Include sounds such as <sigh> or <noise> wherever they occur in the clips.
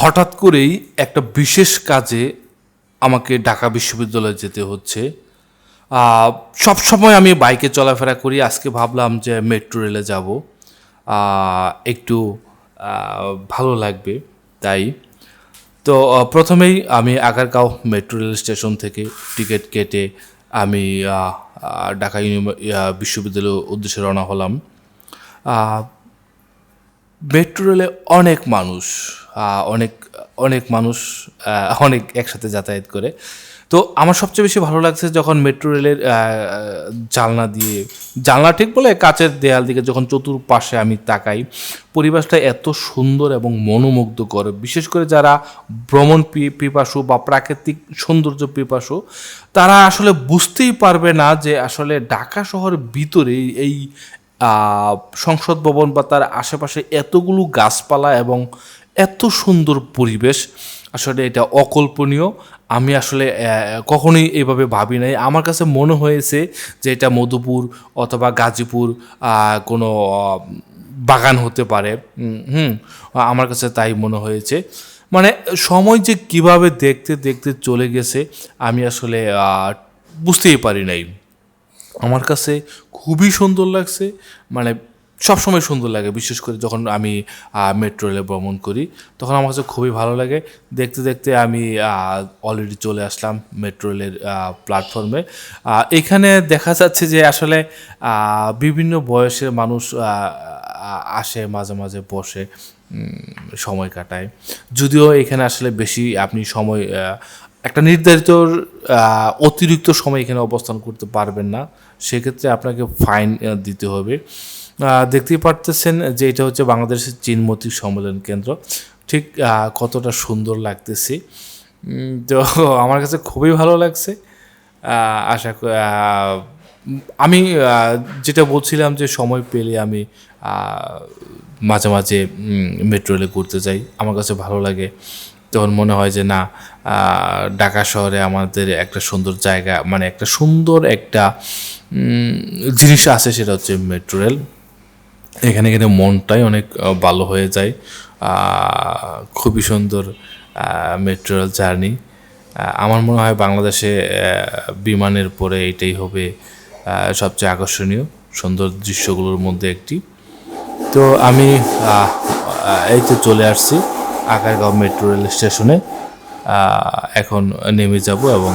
হঠাৎ করেই একটা বিশেষ কাজে আমাকে ঢাকা বিশ্ববিদ্যালয়ে যেতে হচ্ছে। আহ, সবসময় আমি বাইকে চলাফেরা করি। আজকে ভাবলাম যে মেট্রো রেলে যাব। একটু ভালো লাগবে তাই। তো প্রথমেই আমি আগারগাঁও মেট্রো রেল স্টেশন থেকে টিকিট কেটে আমি ঢাকা বিশ্ববিদ্যালয়ের উদ্দেশ্যে রওনা হলাম। মেট্রো রেলে অনেক মানুষ অনেক অনেক মানুষ অনেক একসাথে যাতায়াত করে। তো আমার সবচেয়ে বেশি ভালো লাগছে যখন মেট্রো রেলের জানলা দিয়ে জানলা ঠিক বলে কাচের দেয়াল দিকে যখন চতুর্পাশে আমি তাকাই, পরিবেশটা এত সুন্দর এবং মনোমুগ্ধকর। বিশেষ করে যারা ভ্রমণ পিপাসু বা প্রাকৃতিক সৌন্দর্য পিপাসু, তারা আসলে বুঝতেই পারবে না যে আসলে ঢাকা শহরের ভিতরে এই সংসদ ভবন বা তার আশেপাশে এতগুলো গাছপালা এবং এত সুন্দর পরিবেশ, আসলে এটা অকল্পনীয়। আমি আসলে কখনোই এভাবে ভাবি নাই। আমার কাছে মনে হয়েছে যে এটা মধুপুর অথবা গাজীপুর কোনো বাগান হতে পারে। হুম, আমার কাছে তাই মনে হয়েছে। মানে সময় যে কীভাবে দেখতে দেখতে চলে গেছে, আমি আসলে বুঝতেই পারি নাই। আমার কাছে খুবই সুন্দর লাগছে। মানে সবসময় সুন্দর লাগে, বিশেষ করে যখন আমি মেট্রো রেলে ভ্রমণ করি, তখন আমার কাছে খুবই ভালো লাগে। দেখতে দেখতে আমি অলরেডি চলে আসলাম মেট্রো রেলের প্ল্যাটফর্মে এখানে দেখা যাচ্ছে যে আসলে বিভিন্ন বয়সের মানুষ আসে, মাঝে মাঝে বসে সময় কাটায়। যদিও এখানে আসলে বেশি আপনি সময় একটা নির্ধারিত অতিরিক্ত সময় এখানে অবস্থান করতে পারবেন না। সেক্ষেত্রে আপনাকে ফাইন দিতে হবে। দেখতেই পারতেছেন যে এটা হচ্ছে বাংলাদেশের চিনমতি সম্মেলন কেন্দ্র। ঠিক কতটা সুন্দর লাগতেছে। তো <laughs> আমার কাছে খুবই ভালো লাগছে। আশা আমি যেটা বলছিলাম যে সময় পেলে আমি মাঝে মাঝে মেট্রো রেলে ঘুরতে যাই। আমার কাছে ভালো লাগে। তখন মনে হয় যে, না ঢাকা শহরে আমাদের একটা সুন্দর জায়গা মানে একটা সুন্দর একটা জিনিস আছে, সেটা হচ্ছে মেট্রো রেল। এখানে এখানে মনটাই অনেক ভালো হয়ে যায়। খুবই সুন্দর মেট্রো রেল জার্নি। আমার মনে হয় বাংলাদেশে বিমানের পরে এটাই হবে সবচেয়ে আকর্ষণীয়, সুন্দর দৃশ্যগুলোর মধ্যে একটি। তো আমি এই তো চলে আসছি। আগারগাঁও মেট্রো রেল স্টেশনে এখন নেমে যাব এবং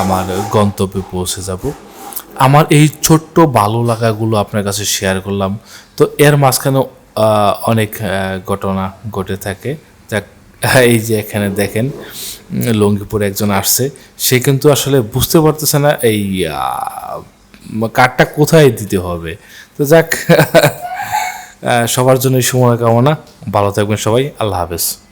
আমার গন্তব্যে পৌঁছে যাব। আমার এই ছোট্ট ভালো লাগাগুলো আপনার কাছে শেয়ার করলাম। তো এর মাঝখানে অনেক ঘটনা ঘটে থাকে। যাক, এই যে এখানে দেখেন লঙ্গিপুরে একজন আসছে। সে কিন্তু আসলে বুঝতে পারতেছে না এই কার্ডটা কোথায় দিতে হবে। তো যাক সবার জন্য শুভকামনা। ভালো থাকবেন সবাই। আল্লাহ হাফেজ।